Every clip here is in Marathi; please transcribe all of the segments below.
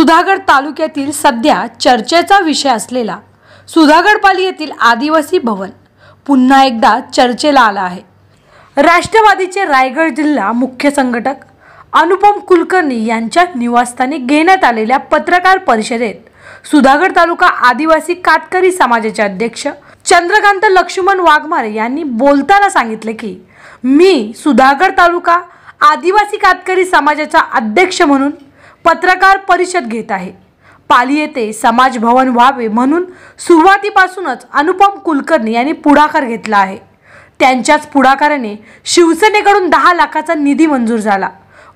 सुधागड तालुक्यातील सध्या चर्चेचा विषय असलेला सुधागडपाली येथील आदिवासी भवन पुन्हा एकदा चर्चेला आला आहे. राष्ट्रवादीचे रायगड जिल्हा मुख्य संघटक अनुपम कुलकर्णी यांच्या निवासस्थानी घेण्यात आलेल्या पत्रकार परिषदेत सुधागड तालुका आदिवासी कातकरी समाजाचे अध्यक्ष चंद्रकांत लक्ष्मण वाघमारे यांनी बोलताना सांगितले की मी सुधागड तालुका आदिवासी कातकरी समाजाचा अध्यक्ष म्हणून पत्रकार परिषद घेत आहे. पाली येथे समाज भवन व्हावे म्हणून सुरुवातीपासूनच अनुपम कुलकर्णी यांनी पुढाकार घेतला आहे. त्यांच्याच पुढाकाराने शिवसेनेकडून दहा लाखाचा निधी मंजूर झाला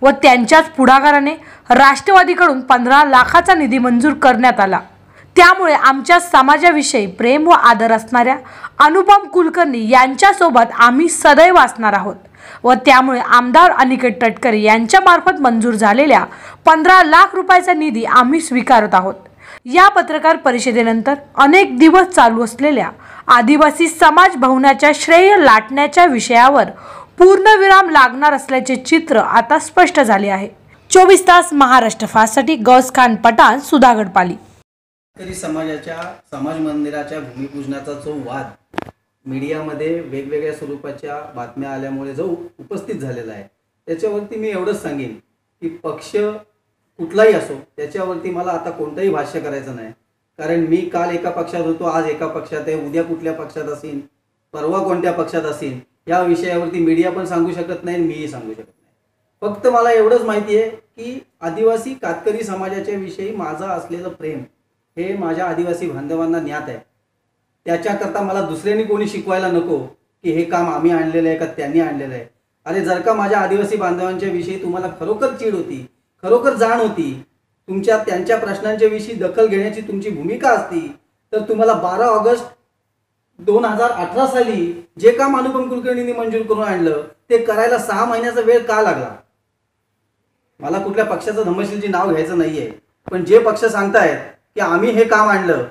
व त्यांच्याच पुढाकाराने राष्ट्रवादीकडून पंधरा लाखाचा निधी मंजूर करण्यात आला. त्यामुळे आमच्या समाजाविषयी प्रेम व आदर असणाऱ्या अनुपम कुलकर्णी यांच्यासोबत आम्ही सदैव असणार आहोत. व त्यामुळे आमदार अनिकेत तटकरे यांच्यामार्फत मंजूर झालेल्या पंधरा लाख रुपयाचा निधी आम्ही स्वीकारत आहोत. या पत्रकार परिषदेनंतर अनेक दिवस चालू असलेल्या आदिवासी समाज भवनाच्या श्रेय लाटण्याच्या विषयावर पूर्णविराम लागणार असल्याचे चित्र आता स्पष्ट झाले आहे. चोवीस तास महाराष्ट्र फास्टसाठी गौस खान पठाण सुधागड पाली. समाजाच्या समाज मंदिराच्या भूमिपूजनाचा जो वाद मीडियामध्ये वेगवेगळ्या स्वरूपाच्या बातम्या आल्यामुळे जो उपस्थित झालेला आहे त्याच्यावरती मी एवढंच सांगेन की पक्ष कुठलाही असो त्याच्यावरती मला आता कोणतंही भाष्य करायचं नाही. कारण मी काल एका पक्षात होतो आज एका पक्षात आहे उद्या कुठल्या पक्षात असेल परवा कोणत्या पक्षात असेल या विषयावरती मीडिया पण सांगू शकत नाही आणि मीही सांगू शकत नाही. फक्त मला एवढंच माहिती आहे की आदिवासी कातकरी समाजाच्या विषयी माझं असलेलं प्रेम हे माझ्या आदिवासी बांधवांना ज्ञात आहे. त्याच्याकरता मला दुसऱ्यांनी कोणी शिकवायला नको की हे काम आम्ही आणलेलं आहे का त्यांनी आणलेलं आहे. अरे जर का माझ्या आदिवासी बांधवांच्या विषयी तुम्हाला खरोखर चीड होती खरोखर जाण होती तुमच्या त्यांच्या प्रश्नांच्या विषयी दखल घेण्याची तुमची भूमिका असती तर तुम्हाला बारा ऑगस्ट दोन हजार अठरा साली जे काम अनुपम कुलकर्णींनी मंजूर करून आणलं ते करायला सहा महिन्याचा वेळ का लागला? मला कुठल्या पक्षाचं धम्मशीलची नाव घ्यायचं नाहीये पण जे पक्ष सांगतायत की आम्ही हे काम आणलं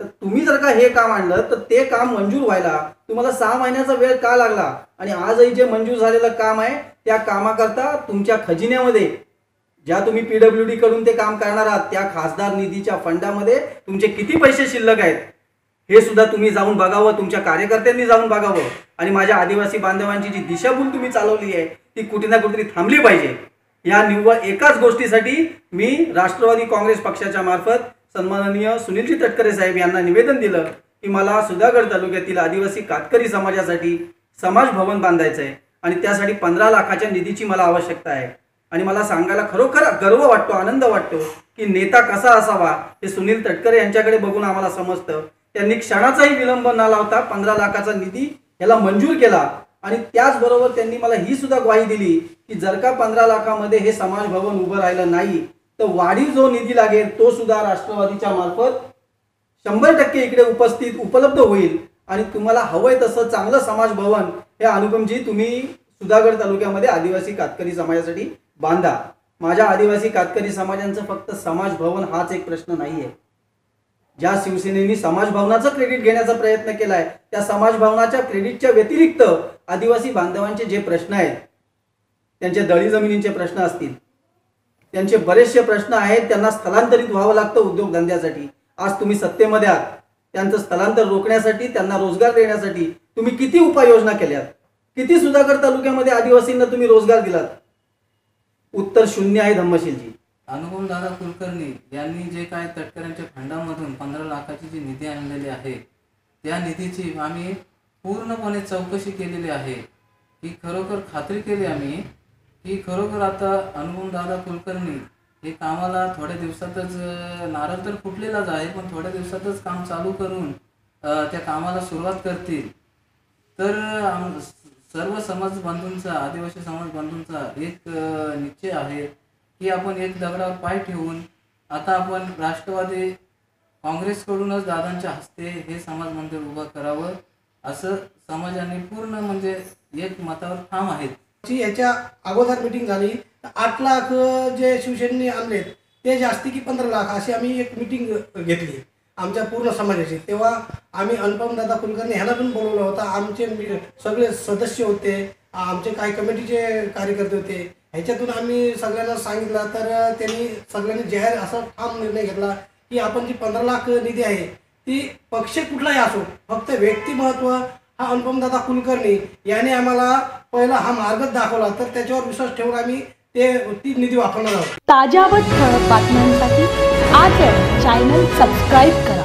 तर तुम्ही जर का हे काम आणलं तर ते काम मंजूर व्हायला तुम्हाला सहा महिन्याचा वेळ का लागला? आणि आजही जे मंजूर झालेलं काम आहे त्या कामाकरता तुमच्या खजिन्यामध्ये ज्या तुम्ही पीडब्ल्यू डी कडून ते काम करणार आहात त्या खासदार निधीच्या फंडामध्ये तुमचे किती पैसे शिल्लक आहेत? हे सुद्धा तुम्ही जाऊन बघावं तुमच्या कार्यकर्त्यांनी जाऊन बघावं. आणि माझ्या आदिवासी बांधवांची जी दिशाभूल तुम्ही चालवली आहे ती कुठे ना कुठेतरी थांबली पाहिजे. या निव्वळ एकाच गोष्टीसाठी मी राष्ट्रवादी काँग्रेस पक्षाच्या मार्फत सन्माननीय सुनीलजी तटकरे साहेब यांना निवेदन दिलं की मला सुधागड तालुक्यातील आदिवासी कातकरी समाजासाठी समाज भवन बांधायचं आहे आणि त्यासाठी पंधरा लाखाच्या निधीची मला आवश्यकता आहे. आणि मला सांगायला खरोखर गर्व वाटतो आनंद वाटतो की नेता कसा असावा हे सुनील तटकरे यांच्याकडे बघून आम्हाला समजतं. त्यांनी क्षणाचाही विलंब न लावता पंधरा लाखाचा निधी याला मंजूर केला आणि त्याचबरोबर त्यांनी मला ही सुद्धा ग्वाही दिली की जर का पंधरा लाखामध्ये हे समाज भवन उभं राहिलं नाही तर वाढीव जो निधी लागेल तो सुद्धा राष्ट्रवादीच्या मार्फत शंभर टक्के इकडे उपस्थित उपलब्ध होईल. आणि तुम्हाला हवंय तसं चांगलं समाज भवन हे अनुपमजी तुम्ही सुधागड तालुक्यामध्ये आदिवासी कातकरी समाजासाठी बांधा. माझ्या आदिवासी कातकरी समाजांचं फक्त समाज भवन हाच एक प्रश्न नाहीये. ज्या शिवसेनेने समाज भवनाचं क्रेडिट घेण्याचा प्रयत्न केलाय त्या समाज भवनाच्या क्रेडिटच्या व्यतिरिक्त आदिवासी बांधवांचे जे प्रश्न आहेत त्यांचे दळी जमिनींचे प्रश्न असतील त्यांचे बरेचसे प्रश्न आहेत त्यांना स्थलांतरित व्हावं लागतं उद्योगधंद्यासाठी आज तुम्ही सत्तेमध्ये आहात. त्यांचं स्थलांतर रोखण्यासाठी त्यांना रोजगार देण्यासाठी तुम्ही किती उपाययोजना केल्यात? किती सुधाकर तालुक्यामध्ये आदिवासींना तुम्ही रोजगार दिलात? उत्तर शून्य आहे धम्मशीलजी. अनुभव दादा कुलकर्णी यांनी जे काय तटकऱ्यांच्या फंडामधून पंधरा लाखाची जी निधी आणलेली आहे त्या निधीची आम्ही पूर्णपणे चौकशी केलेली आहे. ही खरोखर खात्री केली आम्ही की खरोखर आता अनुभव दादा कुलकर्णी हे कामाला थोड्या दिवसातच नारळ तर फुटलेलाच आहे पण थोड्या दिवसातच काम चालू करून त्या कामाला सुरुवात करतील. तर आम- सर्व समाज बंधूंचा आदिवासी समाज बंधूंचा एक निश्चय आहे की आपण एक दगडावर पाय ठेवून आता आपण राष्ट्रवादी काँग्रेसकडूनच दादांच्या हस्ते हे समाज मंदिर उभं करावं असं समाजाने पूर्ण म्हणजे एक मतावर ठाम आहेत. याच्या अगोदर मिटिंग झाली. तर आठ लाख जे शिवसेनेने आणलेत ते जास्ती की पंधरा लाख अशी आम्ही एक मिटिंग घेतली. आमच्या पूर्ण समाजाची. तेव्हा आम्ही अनुपम दादा कुलकर्णी ह्यांना पण बोलवलं होतं. आमचे सगळे सदस्य होते. आमचे काही कमिटीचे कार्यकर्ते होते. ह्याच्यातून आम्ही सगळ्यांना सांगितलं तर त्यांनी सगळ्यांनी जाहीर असा ठाम निर्णय घेतला की आपण जी पंधरा लाख निधी आहे ती पक्ष कुठलाही असो फक्त व्यक्तिमत्व हा अनुपमदादा कुलकर्णी याने आम्हाला पहिला हा मार्गच दाखवला तर त्याच्यावर विश्वास ठेवून आम्ही ते ती निधी वापरणार आहोत. ताज्या व ठळक बातम्यांसाठी आज चॅनल सबस्क्राईब करा.